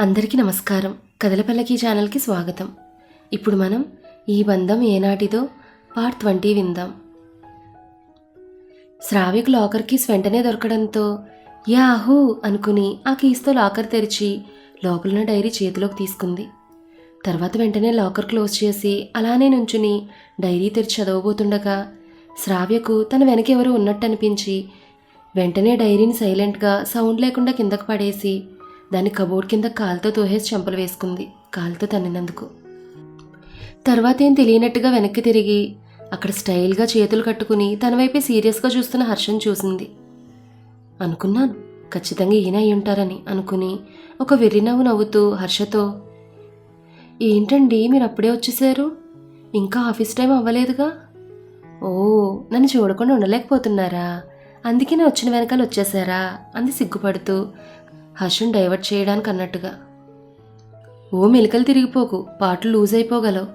అందరికీ నమస్కారం. కదలపల్లకి ఛానల్కి స్వాగతం. ఇప్పుడు మనం ఈ బంధం ఏనాటిదో పార్ట్ ట్వంటీ విందాం. శ్రావిక్ లాకర్ కీస్ వెంటనే దొరకడంతో యాహూ అనుకుని ఆ కీస్తో లాకర్ తెరిచి లోపలున్న డైరీ చేతిలోకి తీసుకుంది. తర్వాత వెంటనే లాకర్ క్లోజ్ చేసి అలానే నుంచుని డైరీ తెరిచి చదవబోతుండగా శ్రావ్యకు తన వెనకెవరూ ఉన్నట్టు అనిపించి వెంటనే డైరీని సైలెంట్గా సౌండ్ లేకుండా కిందకు పడేసి దాన్ని కబోర్డ్ కింద కాలుతో తోహేసి చెంపలు వేసుకుంది. కాలుతో తన్నినందుకు. తర్వాత ఏం తెలియనట్టుగా వెనక్కి తిరిగి అక్కడ స్టైల్గా చేతులు కట్టుకుని తన వైపే సీరియస్గా చూస్తున్న హర్షం చూసింది. అనుకున్నాను ఖచ్చితంగా ఈయన అయి ఉంటారని అనుకుని ఒక వెర్రి నవ్వు నవ్వుతూ హర్షతో ఏంటండి మీరు అప్పుడే వచ్చేసారు? ఇంకా ఆఫీస్ టైం అవ్వలేదుగా? ఓ నన్ను చూడకుండా ఉండలేకపోతున్నారా? అందుకే నేను వచ్చిన వెనకాల వచ్చేసారా? అంది సిగ్గుపడుతూ హర్షుని డైవర్ట్ చేయడానికి అన్నట్టుగా ఓ మెలికలు తిరిగిపోకు పాటలు లూజ్ అయిపోగలవు.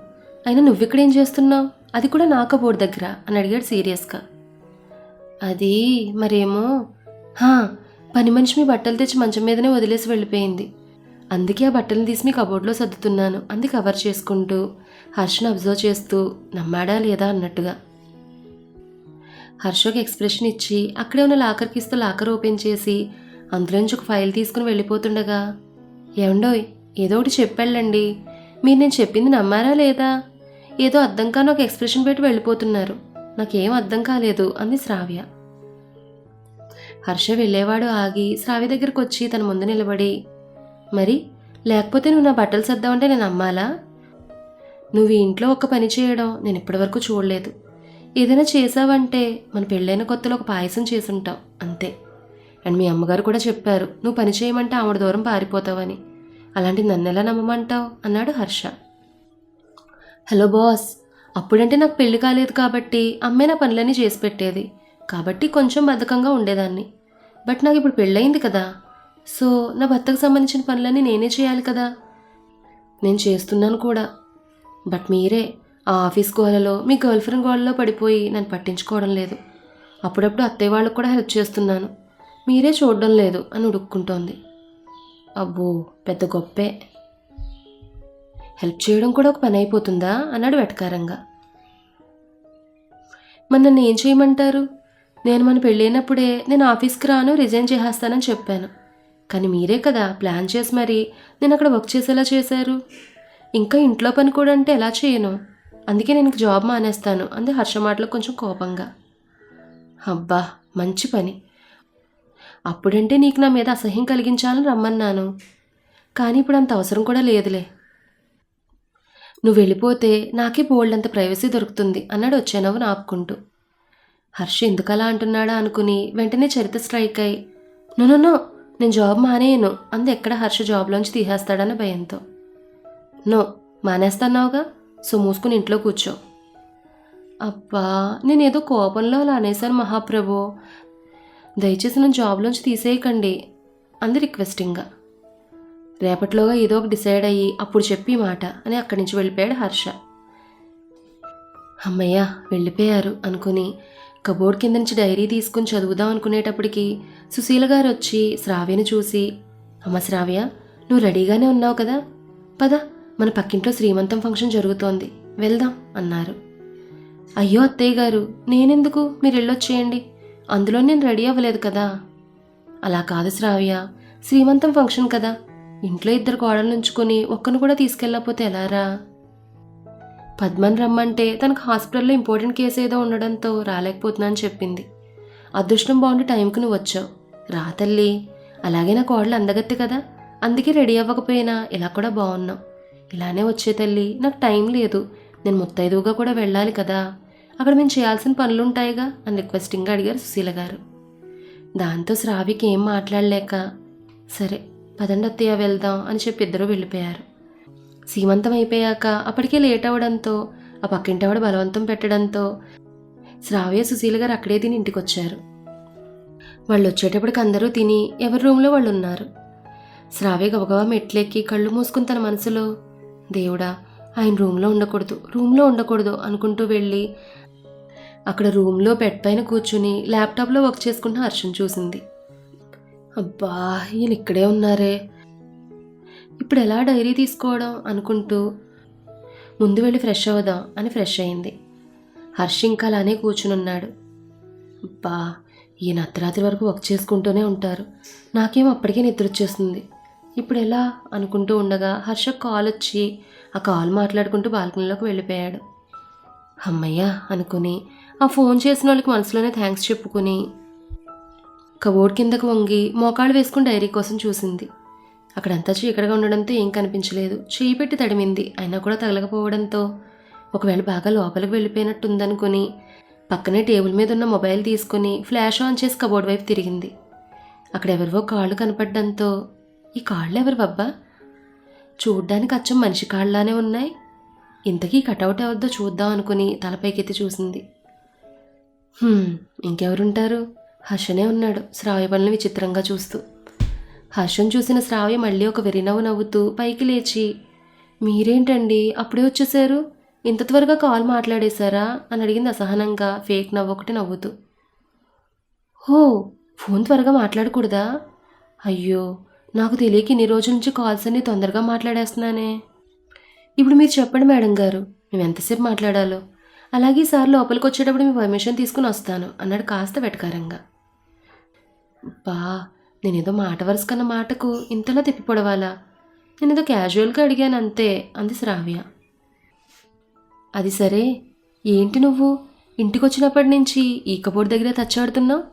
అయినా నువ్విక్కడేం చేస్తున్నావు? అది కూడా నాకు బోర్డు దగ్గర అని అడిగాడు సీరియస్గా. అది మరేమో హా పని మనిషి మీ బట్టలు తెచ్చి మంచం మీదనే వదిలేసి వెళ్ళిపోయింది. అందుకే ఆ బట్టలు తీసి మీ కబోర్డ్లో సర్దుతున్నాను. అంది కవర్ చేసుకుంటూ. హర్షను అబ్జర్వ్ చేస్తూ నమ్మాడా లేదా? అన్నట్టుగా. హర్షకు ఎక్స్ప్రెషన్ ఇచ్చి అక్కడే ఉన్న లాకర్కి ఇస్తూ లాకర్ ఓపెన్ చేసి అందులోంచి ఒక ఫైల్ తీసుకుని వెళ్ళిపోతుండగా ఏమండోయ్ ఏదో ఒకటి చెప్పెళ్ళండి. మీరు నేను చెప్పింది నమ్మారా లేదా? ఏదో అర్థం కాని ఒక ఎక్స్ప్రెషన్ పెట్టి వెళ్ళిపోతున్నారు. నాకేం అర్థం కాలేదు అంది శ్రావ్య. హర్ష వెళ్ళేవాడు ఆగి శ్రావ్య దగ్గరకు వచ్చి తన ముందు నిలబడి మరి లేకపోతే నువ్వు నా బట్టలు సర్దావంటే నేను నమ్మాలా? నువ్వు ఈ ఇంట్లో ఒక పని చేయడం నేను ఇప్పటివరకు చూడలేదు. ఏదైనా చేసావంటే మన పెళ్ళైన కొత్తలో ఒక పాయసం చేసుంటావు అంతే. అండ్ మీ అమ్మగారు కూడా చెప్పారు నువ్వు పని చేయమంటే ఆవిడ దూరం పారిపోతావని. అలాంటి నన్ను ఎలా నమ్మమంటావు? అన్నాడు హర్ష. హలో బాస్ అప్పుడంటే నాకు పెళ్ళి కాలేదు కాబట్టి అమ్మే నా పనులన్నీ చేసి పెట్టేది. కాబట్టి కొంచెం బద్ధకంగా ఉండేదాన్ని. బట్ నాకు ఇప్పుడు పెళ్ళయింది కదా. సో నా భర్తకు సంబంధించిన పనులన్నీ నేనే చేయాలి కదా. నేను చేస్తున్నాను కూడా. బట్ మీరే ఆ ఆఫీస్ గోలలో మీ గర్ల్ ఫ్రెండ్ గోలలో పడిపోయి నన్ను పట్టించుకోవడం లేదు. అప్పుడప్పుడు అత్తయ్య వాళ్ళకు కూడా హెల్ప్ చేస్తున్నాను. మీరే చూడడం లేదు అని ఉడుక్కుంటోంది. అబ్బో పెద్ద గొప్పే. హెల్ప్ చేయడం కూడా ఒక పని అయిపోతుందా? అన్నాడు వెటకారంగా. మరి నన్ను ఏం చేయమంటారు? నేను మన పెళ్ళైనప్పుడే నేను ఆఫీస్కి రాను రిజైన్ చేసేస్తానని చెప్పాను. కానీ మీరే కదా ప్లాన్ చేసి మరి నేను అక్కడ వర్క్ చేసేలా చేశారు. ఇంకా ఇంట్లో పని కూడా అంటే ఎలా చేయను? అందుకే నేను జాబ్ మానేస్తాను అంది హర్ష మాటలు కొంచెం కోపంగా. అబ్బా మంచి పని. అప్పుడంటే నీకు నా మీద అసహ్యం కలిగించాలని రమ్మన్నాను. కానీ ఇప్పుడు అంత అవసరం కూడా లేదులే. నువ్వు వెళ్ళిపోతే నాకే బోల్డంత ప్రైవసీ దొరుకుతుంది అన్నాడు వచ్చేనవ్వు ఆపుకుంటూ హర్ష ఎందుకలా అంటున్నాడా అనుకుని వెంటనే చరిత్ర స్ట్రైక్ అయి నో నో నేను జాబ్ మానేయను. అంది ఎక్కడ హర్ష జాబ్లోంచి తీసేస్తాడన్న భయంతో. నో మానేస్తాన్నావుగా? సో మూసుకుని ఇంట్లో కూర్చో. అబ్బా నేనేదో కోపంలో అలా అనేశాను మహాప్రభు. దయచేసి నన్ను జాబ్లోంచి తీసేయకండి అంది రిక్వెస్టింగ్గా. రేపటిలోగా ఏదో ఒక డిసైడ్ అయ్యి అప్పుడు చెప్పి మాట అని అక్కడి నుంచి వెళ్ళిపోయాడు హర్ష. అమ్మయ్య వెళ్ళిపోయారు అనుకుని కబోర్డ్ కింద నుంచి డైరీ తీసుకుని చదువుదాం అనుకునేటప్పటికి సుశీల గారు వచ్చి శ్రావ్యని చూసి అమ్మ శ్రావ్య నువ్వు రెడీగానే ఉన్నావు కదా? పద మన పక్కింట్లో శ్రీమంతం ఫంక్షన్ జరుగుతోంది వెళ్దాం అన్నారు. అయ్యో అత్తయ్య గారు నేనెందుకు? మీరు వెళ్ళొచ్చేయండి అందులో నేను రెడీ అవ్వలేదు కదా. అలా కాదు శ్రావ్య శ్రీమంతం ఫంక్షన్ కదా. ఇంట్లో ఇద్దరు కోడలు ఉంచుకొని ఒక్కను కూడా తీసుకెళ్ళకపోతే ఎలారా పద్మని రమ్మంటే తనకు హాస్పిటల్లో ఇంపార్టెంట్ కేసు ఏదో ఉండడంతో రాలేకపోతున్నాను అని చెప్పింది. అదృష్టం బాగుండి టైంకి నువ్వు వచ్చావు. రా తల్లి. అలాగే నా కోడలు అందగత్తి కదా. అందుకే రెడీ అవ్వకపోయినా ఇలా కూడా బాగున్నావు. ఇలానే వచ్చే తల్లి నాకు టైం లేదు. నేను ముత్తైదువుగా కూడా వెళ్ళాలి కదా. అక్కడ మేము చేయాల్సిన పనులు ఉంటాయిగా అని రిక్వెస్టింగ్గా అడిగారు సుశీల గారు. దాంతో శ్రావికి ఏం మాట్లాడలేక సరే పదండి అత్తయ్య వెళ్దాం అని చెప్పి ఇద్దరు వెళ్ళిపోయారు. సీమంతం అయిపోయాక అప్పటికే లేట్ అవడంతో ఆ పక్కింటవాడు బలవంతం పెట్టడంతో శ్రావ్య సుశీల గారు అక్కడే తిని ఇంటికి వచ్చారు వాళ్ళు వచ్చేటప్పటికి అందరూ తిని ఎవరి రూమ్లో వాళ్ళు ఉన్నారు శ్రావ్య గబగబా మెట్లెక్కి కళ్ళు మూసుకుని తన మనసులో దేవుడా ఆయన రూమ్లో ఉండకూడదు రూమ్లో ఉండకూడదు అనుకుంటూ వెళ్ళి అక్కడ రూమ్లో బెడ్ పైన కూర్చుని ల్యాప్టాప్లో వర్క్ చేసుకుంటున్న హర్షం చూసింది. అబ్బా ఈయన ఇక్కడే ఉన్నారే. ఇప్పుడు ఎలా డైరీ తీసుకోవడం అనుకుంటూ ముందు వెళ్ళి ఫ్రెష్ అవుదాం అని ఫ్రెష్ అయింది. హర్ష ఇంకా అలానే కూర్చునున్నాడు. అబ్బా ఈయన అర్ధరాత్రి వరకు వర్క్ చేసుకుంటూనే ఉంటారు. నాకేం అప్పటికే నిద్ర వచ్చేస్తుంది. ఇప్పుడు ఎలా అనుకుంటూ ఉండగా హర్ష కాల్ వచ్చి ఆ కాల్ మాట్లాడుకుంటూ బాల్కనీలోకి వెళ్ళిపోయాడు. అమ్మయ్య అనుకుని ఆ ఫోన్ చేసిన వాళ్ళకి మనసులోనే థ్యాంక్స్ చెప్పుకుని కబోర్డ్ కిందకు వంగి మోకాళ్ళు వేసుకుని డైరీ కోసం చూసింది. అక్కడంతా చీకటిగా ఉండడంతో ఏం కనిపించలేదు. చేయి పెట్టి తడిమింది. అయినా కూడా తగలకపోవడంతో ఒకవేళ బాగా లోపలికి వెళ్ళిపోయినట్టుందనుకుని పక్కనే టేబుల్ మీద ఉన్న మొబైల్ తీసుకుని ఫ్లాష్ ఆన్ చేసి కబోర్డ్ వైపు తిరిగింది. అక్కడ ఎవరివో కాళ్ళు కనపడడంతో ఈ కాళ్ళు ఎవరు బబ్బా చూడ్డానికి అచ్చం మనిషి కాళ్ళలానే ఉన్నాయి. ఇంతకీ కటౌట్ ఎవరిదో చూద్దాం అనుకుని తలపైకెత్తి చూసింది. ఇంకెవరుంటారు? హర్షనే ఉన్నాడు శ్రావ్య పనులు విచిత్రంగా చూస్తూ. హర్షం చూసిన శ్రావ్య మళ్ళీ ఒక వెరినవ్వు నవ్వుతూ పైకి లేచి మీరేంటండి? అప్పుడే వచ్చేసారు? ఇంత త్వరగా కాల్ మాట్లాడేశారా? అని అడిగింది అసహనంగా ఫేక్ నవ్వు ఒకటి నవ్వుతూ. హో ఫోన్ త్వరగా మాట్లాడకూడదా? అయ్యో నాకు తెలియక ఇన్ని రోజుల నుంచి కాల్స్ అన్ని తొందరగా మాట్లాడేస్తున్నానే. ఇప్పుడు మీరు చెప్పండి మేడం గారు మేము ఎంతసేపు మాట్లాడాలో? అలాగే సార్ లోపలికి వచ్చేటప్పుడు మీ పర్మిషన్ తీసుకుని వస్తాను అన్నాడు కాస్త వెటకారంగా. బా నేనేదో మాట వరుస కన్న మాటకు ఇంతలా తిప్పిపొడవాలా నేనేదో క్యాజువల్గా అడిగాను అంతే అంది శ్రావ్య. అది సరే ఏంటి నువ్వు? ఇంటికి వచ్చినప్పటి నుంచి ఈ కబోర్డ్ దగ్గర తచ్చాడుతున్నావు?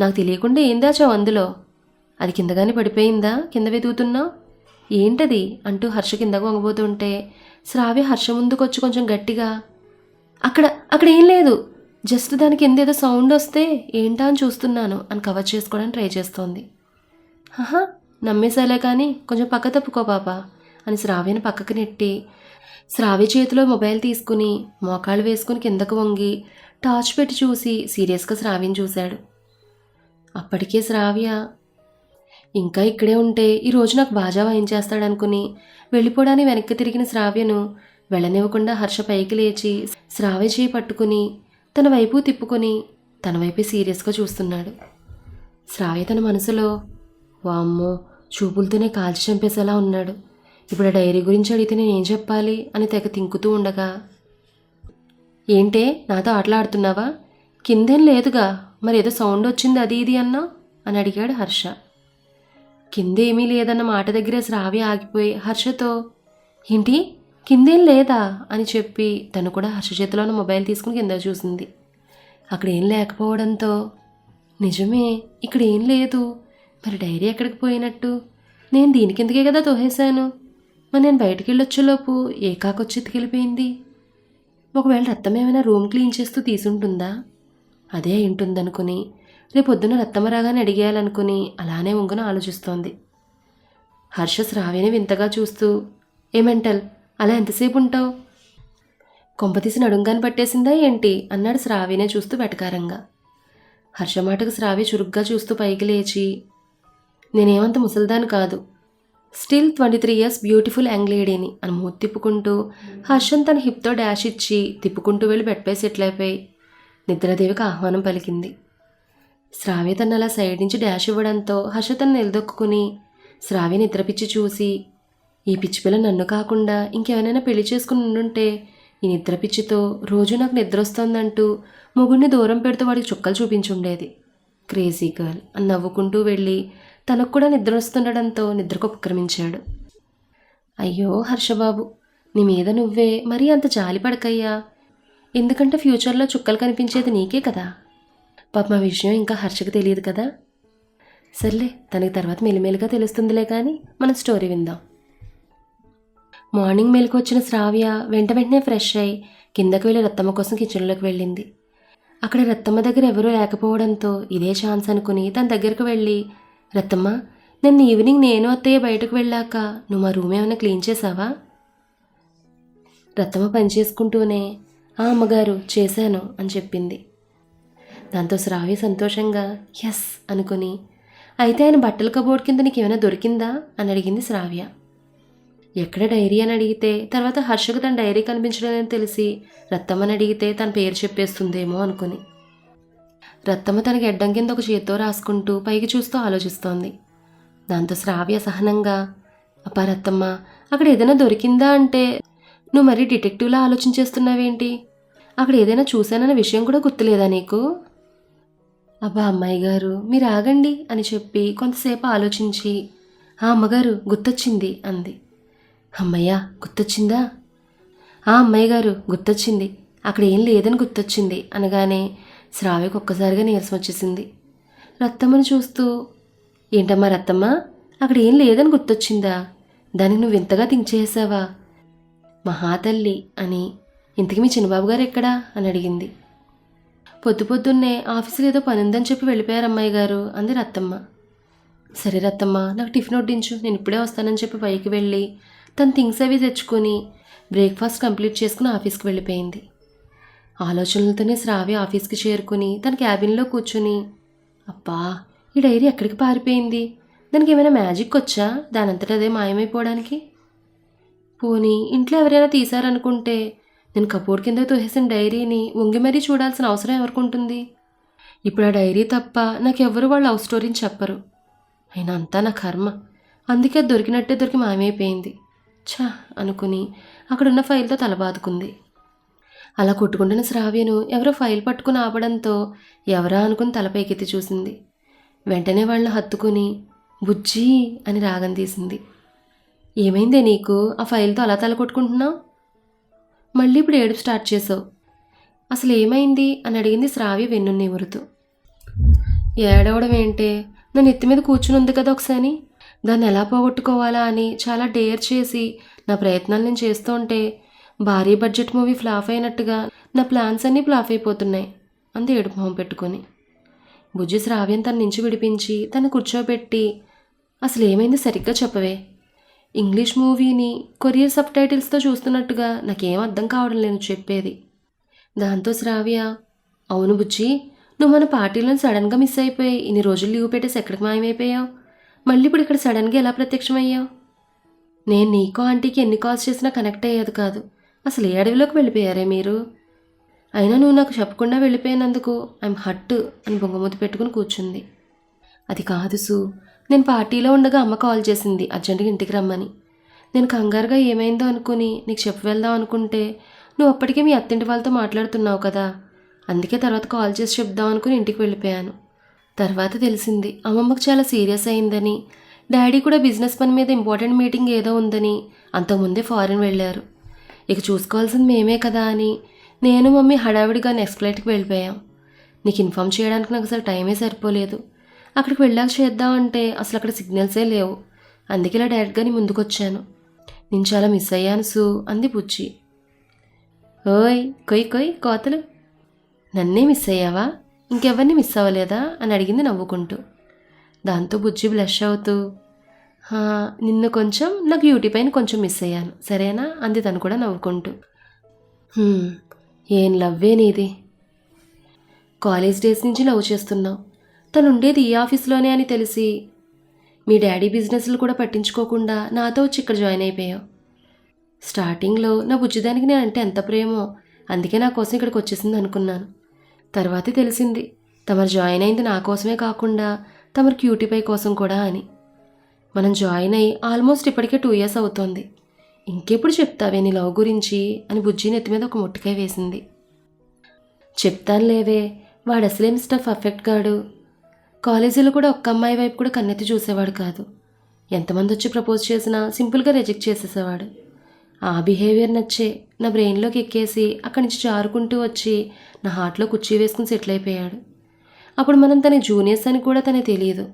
నాకు తెలియకుండా ఏం దాచావు అందులో? అది కిందగానే పడిపోయిందా? కింద వెతుకుతున్నావు? ఏంటది? అంటూ హర్ష కిందకు వంగబోతుంటే శ్రావ్య హర్ష ముందుకొచ్చి కొంచెం గట్టిగా అక్కడ అక్కడ ఏం లేదు. జస్ట్ దానికి ఎందేదో సౌండ్ వస్తే ఏంటా అని చూస్తున్నాను అని కవర్ చేసుకోవడానికి ట్రై చేస్తోంది. ఆహా నమ్మేసాలే కానీ కొంచెం పక్క తప్పుకో పాప అని శ్రావ్యని పక్కకు నెట్టి శ్రావ్య చేతిలో మొబైల్ తీసుకుని మోకాళ్ళు వేసుకుని కిందకు వంగి టార్చ్ పెట్టి చూసి సీరియస్గా శ్రావ్యని చూశాడు. అప్పటికే శ్రావ్య ఇంకా ఇక్కడే ఉంటే ఈ రోజు నాకు బాజా వాయించేస్తాడనుకుని వెళ్ళిపోవడానికి వెనక్కి తిరిగిన శ్రావ్యను వెళ్ళనివ్వకుండా హర్ష పైకి లేచి శ్రావ్య చేయి పట్టుకుని తన వైపు తిప్పుకొని తన వైపే సీరియస్గా చూస్తున్నాడు. శ్రావ్య తన మనసులో వామ్మో చూపులతోనే కాల్చి చంపేసేలా ఉన్నాడు. ఇప్పుడు ఆ డైరీ గురించి అడిగితే నేను ఏం చెప్పాలి? అని తెగ తింకుతూ ఉండగా ఏంటే నాతో ఆటలాడుతున్నావా? కిందేం లేదుగా. మరి ఏదో సౌండ్ వచ్చింది అది ఇది అన్నా? అని అడిగాడు హర్ష. కిందేమీ లేదన్న మాట దగ్గర శ్రావ్య ఆగిపోయి హర్షతో ఏంటి? కిందేం లేదా అని చెప్పి తను కూడా హర్ష చేతిలో ఉన్న మొబైల్ తీసుకుని కింద చూసింది. అక్కడ ఏం లేకపోవడంతో నిజమే ఇక్కడ ఏం లేదు. మరి డైరీ ఎక్కడికి పోయినట్టు? నేను దీని కిందకే కదా తోహేశాను? మరి నేను బయటికి వెళ్ళొచ్చేలోపు ఏ కాకొచ్చి ఎత్తుకెళ్ళిపోయింది? ఒకవేళ రత్తం ఏమైనా రూమ్ క్లీన్ చేస్తూ తీసుంటుందా? అదే ఉంటుందనుకుని రేపొద్దున రత్తమ్మ రాగానే అడిగేయాలనుకుని అలానే ఉంగున ఆలోచిస్తోంది. హర్ష శ్రావ్యని వింతగా చూస్తూ ఏమంటల్? అలా ఎంతసేపు ఉంటావు కొంపతీసి నడుంగాని పట్టేసిందా ఏంటి? అన్నాడు శ్రావినే చూస్తూ వెటకారంగా. హర్షమాటకు శ్రావి చురుగ్గా చూస్తూ పైకి లేచి నేనేమంత ముసల్దాని కాదు. Still twenty three years beautiful young లేడీని అని మూతి తిప్పుకుంటూ హర్షం తన హిప్తో డాష్ ఇచ్చి తిప్పుకుంటూ వెళ్ళి బెడ్పై సెటిల్ అయిపోయి నిద్రాదేవికి ఆహ్వానం పలికింది. శ్రావి తన అలా సైడ్ నుంచి డాష్ ఇవ్వడంతో హర్ష తను నిలదొక్కుని శ్రావి నిద్రపిచ్చి చూసి ఈ పిచ్చి పిల్ల నన్ను కాకుండా ఇంకెవరైనా పెళ్ళి చేసుకుని ఉండుంటే ఈ నిద్ర పిచ్చితో రోజు నాకు నిద్ర వస్తోందంటూ మొగుడిని దూరం పెడుతూ వాడికి చుక్కలు చూపించుండేది క్రేజీ గర్ల్ అని నవ్వుకుంటూ వెళ్ళి తనకు కూడా నిద్ర వస్తుండడంతో నిద్రకు ఉపక్రమించాడు. అయ్యో హర్షబాబు నీ మీద నువ్వే మరీ అంత జాలి పడకయ్యా. ఎందుకంటే ఫ్యూచర్లో చుక్కలు కనిపించేది నీకే కదా. పాప మా విషయం ఇంకా హర్షకు తెలియదు కదా. సర్లే తనకి తర్వాత మెలిమెలిగా తెలుస్తుందిలే కానీ మన స్టోరీ విందాం. మార్నింగ్ మేలుకు వచ్చిన శ్రావ్య వెంట వెంటనే ఫ్రెష్ అయి కిందకు వెళ్ళి రత్తమ్మ కోసం కిచెన్లోకి వెళ్ళింది. అక్కడ రత్తమ్మ దగ్గర ఎవరూ లేకపోవడంతో ఇదే ఛాన్స్ అనుకుని తన దగ్గరకు వెళ్ళి రత్తమ్మ నిన్న ఈవినింగ్ నేను అత్తయ్య బయటకు వెళ్ళాక నువ్వు మా రూమ్ ఏమైనా క్లీన్ చేసావా రత్తమ్మ పని చేసుకుంటూనే ఆ అమ్మగారు చేశాను అని చెప్పింది. దాంతో శ్రావ్య సంతోషంగా ఎస్ అనుకుని అయితే ఆయన బట్టల కబోర్డ్ కింద నీకు ఏమైనా దొరికిందా? అని అడిగింది శ్రావ్య. ఎక్కడ డైరీ అని అడిగితే తర్వాత హర్షకు తన డైరీ కనిపించలేదని తెలిసి రత్తమ్మని అడిగితే తన పేరు చెప్పేస్తుందేమో అనుకుని. రత్తమ్మ తనకి ఎడ్డం కింద ఒక చేత్తో రాసుకుంటూ పైకి చూస్తూ ఆలోచిస్తోంది. దాంతో శ్రావ్య సహనంగా అప్పా రత్తమ్మ అక్కడ ఏదైనా దొరికిందా అంటే నువ్వు మరీ డిటెక్టివ్లా ఆలోచించేస్తున్నావేంటి? అక్కడ ఏదైనా చూశానన్న విషయం కూడా గుర్తులేదా నీకు? అబ్బా అమ్మాయి గారు మీరు ఆగండి అని చెప్పి కొంతసేపు ఆలోచించి ఆ అమ్మగారు గుర్తొచ్చింది అంది. అమ్మయ్యా గుర్తొచ్చిందా? ఆ అమ్మాయి గారు గుర్తొచ్చింది. అక్కడ ఏం లేదని గుర్తొచ్చింది అనగానే శ్రావ్యకు ఒక్కసారిగా నీరసం వచ్చేసింది. రత్తమ్మను చూస్తూ ఏంటమ్మా రత్తమ్మ అక్కడ ఏం లేదని గుర్తొచ్చిందా? దానికి నువ్వు ఇంతగా థింక్ చేసావా మహాతల్లి అని ఇంతకీ మీ చిన్నబాబు గారు ఎక్కడా? అని అడిగింది. పొద్దు పొద్దున్నే ఆఫీసులో ఏదో పని ఉందని చెప్పి వెళ్ళిపోయారు అమ్మాయి గారు అంది రత్తమ్మ. సరే రత్తమ్మ నాకు టిఫిన్ వడ్డించు నేను ఇప్పుడే వస్తానని చెప్పి పైకి వెళ్ళి తన థింగ్స్ అవి తెచ్చుకొని బ్రేక్ఫాస్ట్ కంప్లీట్ చేసుకుని ఆఫీస్కి వెళ్ళిపోయింది. ఆలోచనలతోనే శ్రావ్య ఆఫీస్కి చేరుకుని తన క్యాబిన్లో కూర్చుని అబ్బా ఈ డైరీ ఎక్కడికి పారిపోయింది? దానికి ఏమైనా మ్యాజిక్ వచ్చా? దానంతట అదే మాయమైపోవడానికి? పోనీ ఇంట్లో ఎవరైనా తీశారనుకుంటే నేను కబోర్డ్ కింద తోసేసిన డైరీని వంగి మరీ చూడాల్సిన అవసరం ఎవరికి ఉంటుంది? ఇప్పుడు ఆ డైరీ తప్ప నాకెవ్వరు వాళ్ళ లవ్ స్టోరీని చెప్పరు. అయినా అంతా నా కర్మ. అందుకే అది దొరికినట్టే దొరికి మాయమైపోయింది. ఛా అనుకుని అక్కడున్న ఫైల్తో తలబాదుకుంది అలా కొట్టుకుంటున్న శ్రావ్యను ఎవరో ఫైల్ పట్టుకుని ఆపడంతో ఎవరా అనుకుని తలపైకెత్తి చూసింది. వెంటనే వాళ్ళని హత్తుకుని బుజ్జి అని రాగం తీసింది. ఏమైందే నీకు? ఆ ఫైల్తో అలా తల కొట్టుకుంటున్నావు? మళ్ళీ ఇప్పుడు ఏడుపు స్టార్ట్ చేసావు. అసలు ఏమైంది? అని అడిగింది శ్రావ్య వెన్ను నిమురుతూ. ఏడవడం ఏంటే? నన్ను ఎత్తి మీద కూర్చుని ఉంది కదా ఒకసారి. దాన్ని ఎలా పోగొట్టుకోవాలా అని చాలా డేర్ చేసి నా ప్రయత్నాలు నేను చేస్తుంటే భారీ బడ్జెట్ మూవీ ఫ్లాప్ అయినట్టుగా నా ప్లాన్స్ అన్నీ ఫ్లాప్ అయిపోతున్నాయి అంది ఏడుపు మొహం పెట్టుకొని. బుజ్జి శ్రావ్యం తన నుంచి విడిపించి తను కూర్చోబెట్టి అసలు ఏమైంది సరిగ్గా చెప్పవే. ఇంగ్లీష్ మూవీని కొరియర్ సబ్ టైటిల్స్తో చూస్తున్నట్టుగా నాకేం అర్థం కావడం లేదు చెప్పేది. దాంతో శ్రావ్య అవును బుజ్జి నువ్వు మన పార్టీలో సడన్గా మిస్ అయిపోయి ఇన్ని రోజులు లీవ్ పెట్టేసి ఎక్కడికి మాయమైపోయావు? మళ్ళీ ఇప్పుడు ఇక్కడ సడన్గా ఎలా ప్రత్యక్షమయ్యావు? నేను నీకో ఆంటీకి ఎన్ని కాల్స్ చేసినా కనెక్ట్ అయ్యేది కాదు. అసలు ఏ అడవిలోకి వెళ్ళిపోయారే మీరు? అయినా నువ్వు నాకు చెప్పకుండా వెళ్ళిపోయినందుకు ఐఎమ్ హట్ అని బొంగమూతి పెట్టుకుని కూర్చుంది. అది కాదు సు నేను పార్టీలో ఉండగా అమ్మ కాల్ చేసింది అర్జెంటుగా ఇంటికి రమ్మని. నేను కంగారుగా ఏమైందో అనుకుని నీకు చెప్పి వెళ్దాం అనుకుంటే నువ్వు అప్పటికే మీ అత్తింటి వాళ్ళతో మాట్లాడుతున్నావు కదా. అందుకే తర్వాత కాల్ చేసి చెప్దాం అనుకుని ఇంటికి వెళ్ళిపోయాను. తర్వాత తెలిసింది అమ్మమ్మకు చాలా సీరియస్ అయిందని. డాడీ కూడా బిజినెస్ పని మీద ఇంపార్టెంట్ మీటింగ్ ఏదో ఉందని అంతకుముందే ఫారెన్ వెళ్ళారు. ఇక చూసుకోవాల్సింది మేమే కదా అని నేను మమ్మీ హడావిడిగా నెక్స్ట్ ఫ్లైట్కి వెళ్ళిపోయాం. నీకు ఇన్ఫామ్ చేయడానికి నాకు అసలు టైమే సరిపోలేదు. అక్కడికి వెళ్ళాక చేద్దాం అంటే అసలు అక్కడ సిగ్నల్సే లేవు. అందుకే ఇలా డైరెక్ట్గా నీ ముందుకొచ్చాను. నేను చాలా మిస్ అయ్యాను సూ అంది పుచ్చి ఓయ్ కొయ్ కొయ్ కోతలు. నన్నే మిస్ అయ్యావా? ఇంకెవరిని మిస్ అవ్వలేదా అని అడిగింది నవ్వుకుంటూ. దాంతో బుజ్జి బ్లష్ అవుతూ నిన్న నిన్ను కొంచెం నా బ్యూటీ పైన కొంచెం మిస్ అయ్యాను. సరేనా? అంది తను కూడా నవ్వుకుంటూ. ఏం లవ్వే నీది. కాలేజ్ డేస్ నుంచి లవ్ చేస్తున్నావు. తను ఉండేది ఈ ఆఫీస్లోనే అని తెలిసి మీ డాడీ బిజినెస్లు కూడా పట్టించుకోకుండా నాతో వచ్చి ఇక్కడ జాయిన్ అయిపోయావు. స్టార్టింగ్లో నా బుజ్జిదానికి నేను అంటే ఎంత ప్రేమో అందుకే నా కోసం ఇక్కడికి వచ్చేసింది అనుకున్నాను. తర్వాతే తెలిసింది. తమరు జాయిన్ అయింది నా కోసమే కాకుండా తమరు క్యూటీపై కోసం కూడా అని. మనం జాయిన్ అయ్యి ఆల్మోస్ట్ ఇప్పటికే టూ ఇయర్స్ అవుతోంది. ఇంకెప్పుడు చెప్తావే నీ లవ్ గురించి అని బుజ్జి నెత్తి మీద ఒక ముట్టికాయ వేసింది. చెప్తాను లేవే వాడు అసలేం స్టఫ్ అఫెక్ట్ కాడు కాలేజీలో కూడా ఒక్క అమ్మాయి వైపు కూడా కన్నెత్తి చూసేవాడు కాదు. ఎంతమంది వచ్చి ప్రపోజ్ చేసినా సింపుల్గా రిజెక్ట్ చేసేసేవాడు. ఆ బిహేవియర్ నచ్చే నా బ్రెయిన్లోకి ఎక్కేసి అక్కడి నుంచి జారుకుంటూ వచ్చి నా హార్ట్లో కుర్చీ వేసుకుని సెటిల్ అయిపోయాడు. అప్పుడు మనం తన జూనియర్స్ అని కూడా తనకి తెలియదు.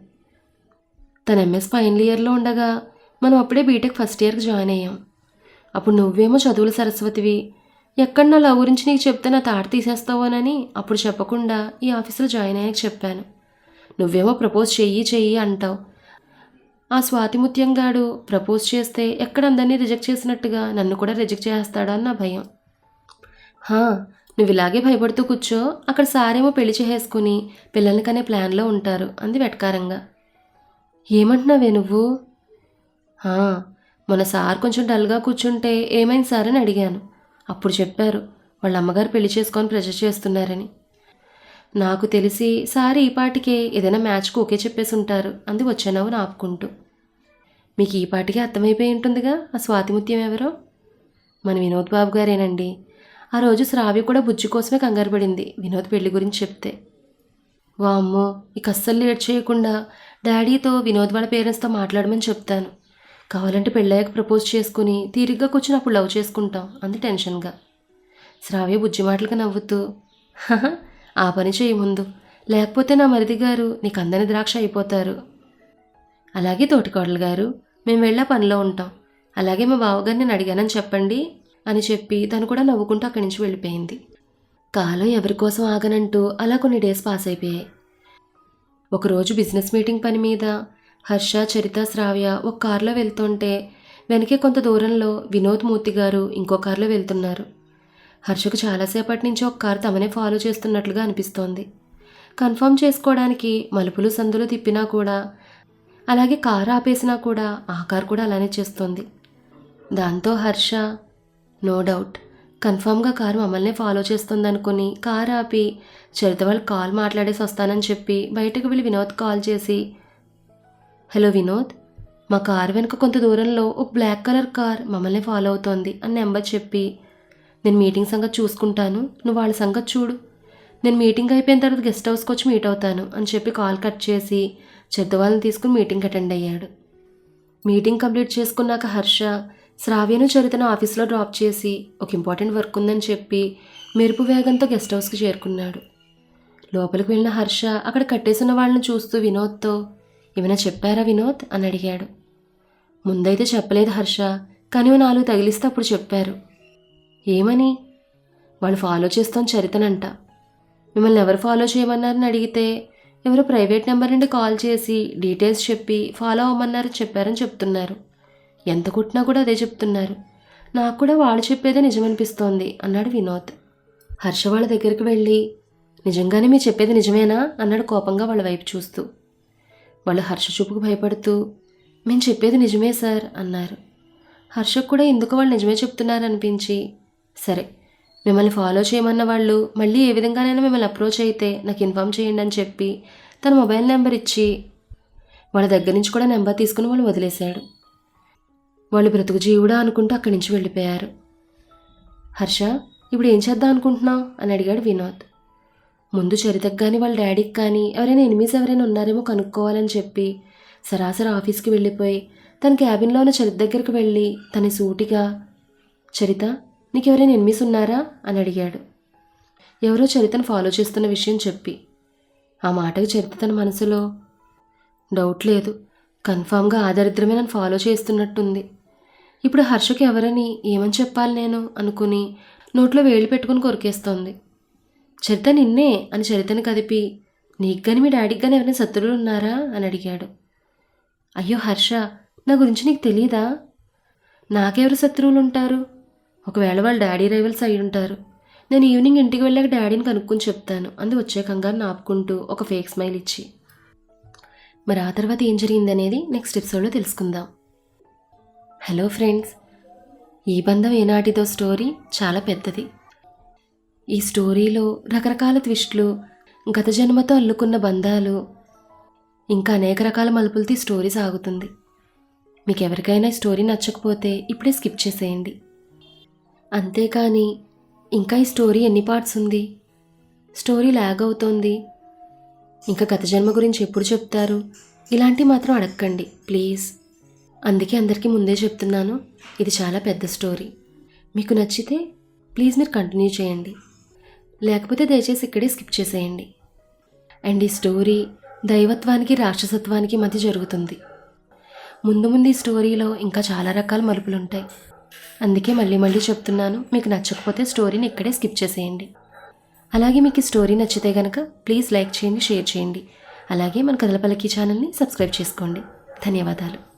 తన ఎంఎస్ ఫైనల్ ఇయర్లో ఉండగా మనం అప్పుడే బీటెక్ ఫస్ట్ ఇయర్కి జాయిన్ అయ్యాం. అప్పుడు నువ్వేమో చదువుల సరస్వతివి ఎక్కడ నా లవ్ గురించి నీకు చెప్తే నా తాట తీసేస్తావోనని అప్పుడు చెప్పకుండా ఈ ఆఫీసులో జాయిన్ అయ్యాక చెప్పాను. నువ్వేమో ప్రపోజ్ చెయ్యి చెయ్యి అంటావు. ఆ స్వాతిముత్యం గాడు ప్రపోజ్ చేస్తే ఎక్కడ అందరినీ రిజెక్ట్ చేసినట్టుగా నన్ను కూడా రిజెక్ట్ చేస్తాడా అని నా భయం. హా నువ్వు ఇలాగే భయపడుతూ కూర్చో. అక్కడ సారేమో పెళ్ళి చేసేసుకుని పిల్లల్ని కనే ప్లాన్లో ఉంటారు అంది వెటకారంగా. ఏమంటున్నావే నువ్వు? మన సార్ కొంచెం డల్గా కూర్చుంటే ఏమైంది సార్ అని అడిగాను. అప్పుడు చెప్పారు వాళ్ళ అమ్మగారు పెళ్ళి చేసుకొని ప్రెజర్ చేస్తున్నారని. నాకు తెలిసి సార్ ఈ పాటికే ఏదైనా మ్యాచ్కు ఓకే చెప్పేసి ఉంటారు అంది వచ్చానవు నాపుకుంటూ. మీకు ఈ అర్థమైపోయి ఉంటుందిగా? ఆ స్వాతిముత్యం ఎవరో? మన వినోద్ బాబు గారేనండి. ఆ రోజు శ్రావ్య కూడా బుజ్జి కోసమే కంగారు పడింది వినోద్ పెళ్ళి గురించి చెప్తే. వామ్మో ఇక అస్సలు లేట్ చేయకుండా డాడీతో వినోద్ వాళ్ళ పేరెంట్స్తో మాట్లాడమని చెప్తాను. కావాలంటే పెళ్ళయ్యాక ప్రపోజ్ చేసుకుని తీరిగ్గా కూర్చుని అప్పుడు లవ్ చేసుకుంటాం. అంది టెన్షన్గా. శ్రావ్య బుజ్జి మాటలకు నవ్వుతూ ఆ పని చేయి ముందు. లేకపోతే నా మరిది గారు నీకు అందని ద్రాక్ష అయిపోతారు. అలాగే తోటికోడలు గారు మేము వెళ్ళా పనిలో ఉంటాం. అలాగే మా బావగారు నేను అడిగానని చెప్పండి అని చెప్పి తను కూడా నవ్వుకుంటూ అక్కడి నుంచి వెళ్ళిపోయింది. కాలం ఎవరి కోసం ఆగనంటూ అలా కొన్ని డేస్ పాస్ అయిపోయాయి. ఒకరోజు బిజినెస్ మీటింగ్ పని మీద హర్ష చరిత శ్రావ్య ఒక కారులో వెళ్తుంటే వెనకే కొంత దూరంలో వినోద్ మూర్తి గారు ఇంకో కారులో వెళ్తున్నారు. హర్షకు చాలాసేపటి నుంచి ఒక కారు తమనే ఫాలో చేస్తున్నట్లుగా అనిపిస్తోంది. కన్ఫర్మ్ చేసుకోవడానికి మలుపులు సందులు తిప్పినా కూడా అలాగే కారు ఆపేసినా కూడా ఆ కారు కూడా అలానే చేస్తోంది. దాంతో హర్ష నో డౌట్ కన్ఫామ్గా కారు మమ్మల్ని ఫాలో చేస్తుందనుకుని కారు ఆపి చరిత వాళ్ళు కాల్ మాట్లాడేసి వస్తానని చెప్పి బయటకు వెళ్ళి వినోద్ కాల్ చేసి హలో వినోద్. మా కారు వెనుక కొంత దూరంలో ఒక బ్లాక్ కలర్ కార్ మమ్మల్ని ఫాలో అవుతోంది అని నెంబర్ చెప్పి నేను మీటింగ్ సంగతి చూసుకుంటాను. నువ్వు వాళ్ళ సంగతి చూడు. నేను మీటింగ్ అయిపోయిన తర్వాత గెస్ట్ హౌస్కి వచ్చి మీట్ అవుతాను అని చెప్పి కాల్ కట్ చేసి చెద్దవాళ్ళని తీసుకుని మీటింగ్ అటెండ్ అయ్యాడు. మీటింగ్ కంప్లీట్ చేసుకున్నాక హర్ష శ్రావ్యను చరితను ఆఫీస్లో డ్రాప్ చేసి ఒక ఇంపార్టెంట్ వర్క్ ఉందని చెప్పి మెరుపు వేగంతో గెస్ట్ హౌస్కి చేరుకున్నాడు. లోపలికి వెళ్ళిన హర్ష అక్కడ కట్టేసిన వాళ్ళని చూస్తూ వినోద్తో ఏమైనా చెప్పారా వినోద్? అని అడిగాడు. ముందైతే చెప్పలేదు హర్ష కానీ నాలుగు తగిలిస్తే అప్పుడు చెప్పారు. ఏమని? వాళ్ళు ఫాలో చేస్తాం చరితనంట. మిమ్మల్ని ఎవరు ఫాలో చేయమన్నారని అడిగితే ఎవరో ప్రైవేట్ నెంబర్ నుండి కాల్ చేసి డీటెయిల్స్ చెప్పి ఫాలో అవ్వమన్నారు చెప్పారని చెప్తున్నారు. ఎంత కుట్టినా కూడా అదే చెప్తున్నారు. నాకు కూడా వాళ్ళు చెప్పేదే నిజమనిపిస్తోంది అన్నాడు వినోద్. హర్ష వాళ్ళ దగ్గరికి వెళ్ళి నిజంగానే మీరు చెప్పేది నిజమేనా? అన్నాడు కోపంగా వాళ్ళ వైపు చూస్తూ. వాళ్ళు హర్ష చూపుకు భయపడుతూ మేము చెప్పేది నిజమే సార్ అన్నారు. హర్షకు కూడా ఎందుకు వాళ్ళు నిజమే చెప్తున్నారు అనిపించి సరే మిమ్మల్ని ఫాలో చేయమన్న వాళ్ళు మళ్ళీ ఏ విధంగానైనా మిమ్మల్ని అప్రోచ్ అయితే నాకు ఇన్ఫామ్ చేయండి అని చెప్పి తన మొబైల్ నెంబర్ ఇచ్చి వాళ్ళ దగ్గర నుంచి కూడా నెంబర్ తీసుకుని వాళ్ళు వదిలేశాడు. వాళ్ళు బ్రతుకు జీవుడా అనుకుంటూ అక్కడి నుంచి వెళ్ళిపోయారు. హర్ష ఇప్పుడు ఏం చేద్దాం అనుకుంటున్నావు? అని అడిగాడు వినోద్. ముందు చరితకు కానీ వాళ్ళ డాడీకి కానీ ఎవరైనా ఎనిమిస్ ఎవరైనా ఉన్నారేమో కనుక్కోవాలని చెప్పి సరాసరి ఆఫీస్కి వెళ్ళిపోయి తన క్యాబిన్లో ఉన్న చరిత దగ్గరికి వెళ్ళి తన సూటిగా చరిత నీకు ఎవరైనా ఎనిమిస్ ఉన్నారా? అని అడిగాడు. ఎవరో చరితను ఫాలో చేస్తున్న విషయం చెప్పి. ఆ మాటకు చరిత తన మనసులో. డౌట్ లేదు. కన్ఫామ్గా ఆదరిద్రమే నన్ను ఫాలో చేస్తున్నట్టుంది. ఇప్పుడు హర్షకి ఎవరని ఏమని చెప్పాలి నేను? అనుకుని నోట్లో వేళ్ళు పెట్టుకుని కొరికేస్తోంది. చరిత నిన్నే అని చరితను కదిపి నీకు కానీ మీ డాడీకి కానీ ఎవరైనా శత్రువులు ఉన్నారా అని అడిగాడు. అయ్యో హర్ష నా గురించి నీకు తెలీదా? నాకెవరు శత్రువులు ఉంటారు? ఒకవేళ వాళ్ళ డాడీ రైవల్స్ అయి ఉంటారు నేను ఈవినింగ్ ఇంటికి వెళ్ళాక డాడీని కనుక్కొని చెప్తాను. అందు వచ్చే కంగారు నాపుకుంటూ ఒక ఫేక్ స్మైల్ ఇచ్చి. మరి ఆ తర్వాత ఏం జరిగిందనేది నెక్స్ట్ ఎపిసోడ్లో తెలుసుకుందాం. హలో ఫ్రెండ్స్ ఈ బంధం ఏనాటిదో స్టోరీ చాలా పెద్దది. ఈ స్టోరీలో రకరకాల ట్విస్టులు గత జన్మతో అల్లుకున్న బంధాలు ఇంకా అనేక రకాల మలుపులతో ఈ స్టోరీ సాగుతుంది. మీకు ఎవరికైనా ఈ స్టోరీ నచ్చకపోతే ఇప్పుడే స్కిప్ చేసేయండి. అంతేకాని ఇంకా ఈ స్టోరీ ఎన్ని పార్ట్స్ ఉంది? స్టోరీ లాగ్ అవుతోంది. ఇంకా గత జన్మ గురించి ఎప్పుడు చెప్తారు? ఇలాంటివి మాత్రం అడగండి ప్లీజ్. అందుకే అందరికీ ముందే చెప్తున్నాను ఇది చాలా పెద్ద స్టోరీ. మీకు నచ్చితే ప్లీజ్ మీరు కంటిన్యూ చేయండి. లేకపోతే దయచేసి ఇక్కడే స్కిప్ చేసేయండి. అండ్ ఈ స్టోరీ దైవత్వానికి రాక్షసత్వానికి మధ్య జరుగుతుంది. ముందు ముందు ఈ స్టోరీలో ఇంకా చాలా రకాల మలుపులు ఉంటాయి అందుకే మళ్ళీ మళ్ళీ చెప్తున్నాను మీకు నచ్చకపోతే స్టోరీని ఇక్కడే స్కిప్ చేసేయండి. అలాగే మీకు ఈ స్టోరీ నచ్చితే కనుక ప్లీజ్ లైక్ చేయండి షేర్ చేయండి. అలాగే మన కథల పలకి ఛానల్ని సబ్స్క్రైబ్ చేసుకోండి. ధన్యవాదాలు.